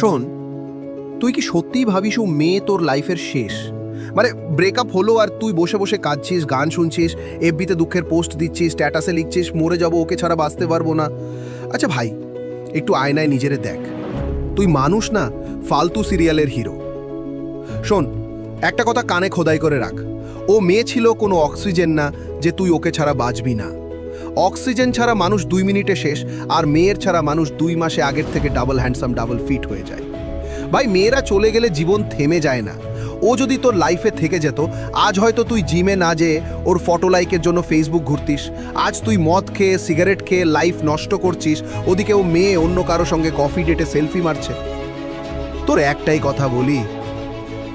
শোন, তুই কি সত্যিই ভাবিস ও মেয়ে তোর লাইফের শেষ? মানে ব্রেকআপ হলো আর তুই বসে বসে কাঁদছিস, গান শুনছিস এফবিতে দুঃখের পোস্ট দিচ্ছিস স্ট্যাটাসে লিখছিস, মরে যাব, ওকে ছাড়া বাঁচতে পারব না। আচ্ছা ভাই, একটু আয়নায় নিজেরে দেখ। তুই মানুষ না, ফালতু সিরিয়ালের হিরো শোন, একটা কথা কানে খোদাই করে রাখ। ও মেয়ে ছিল কোনো অক্সিজেন না যে তুই ওকে ছাড়া বাঁচবি না। অক্সিজেন ছাড়া মানুষ দুই মিনিটে শেষ, আর মেয়ের ছাড়া মানুষ দুই মাসে আগের থেকে ডাবল হ্যান্ডসাম ডাবল ফিট হয়ে যায়। ভাই, মেয়েরা চলে গেলে জীবন থেমে যায় না। ও যদি তোর লাইফে থেকে যেত, আজ হয়তো তুই জিমে না যেয়ে ওর ফটো লাইকের জন্য ফেসবুক ঘুরতিস। আজ তুই মদ খেয়ে সিগারেট খেয়ে লাইফ নষ্ট করছিস, ওদিকে ও মেয়ে অন্য কারও সঙ্গে কফি ডেটে সেলফি মারছে। তোর একটাই কথা বলি,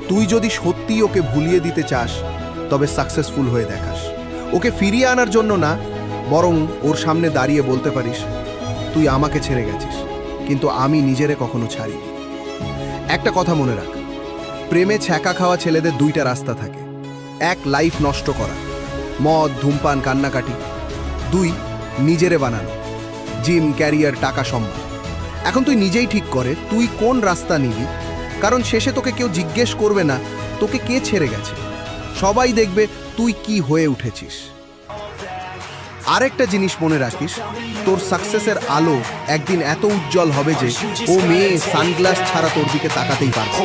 তুই যদি সত্যি ওকে ভুলিয়ে দিতে চাস, তবে সাকসেসফুল হয়ে দেখাস। ওকে ফিরিয়ে আনার জন্য না বরং ওর সামনে দাঁড়িয়ে বলতে পারিস, তুই আমাকে ছেড়ে গেছিস, কিন্তু আমি নিজেরে কখনো ছাড়িনি। একটা কথা মনে রাখ, প্রেমে ছ্যাঁকা খাওয়া ছেলেদের দুইটা রাস্তা থাকে। এক লাইফ নষ্ট করা, মদ, ধূমপান, কান্নাকাটি। দুই, নিজেরে বানানো জিম ক্যারিয়ার টাকা সম্মান। এখন তুই নিজেই ঠিক করে তুই কোন রাস্তা নিবি, কারণ শেষে তোকে কেউ জিজ্ঞেস করবে না, তোকে কে ছেড়ে গেছে? সবাই দেখবে তুই কি হয়ে উঠেছিস। আরেকটা জিনিস মনে রাখিস, তোর সাকসেসের আলো একদিন এত উজ্জ্বল হবে যে ও মেয়ে সানগ্লাস ছাড়া তোর দিকে তাকাতেই পারবে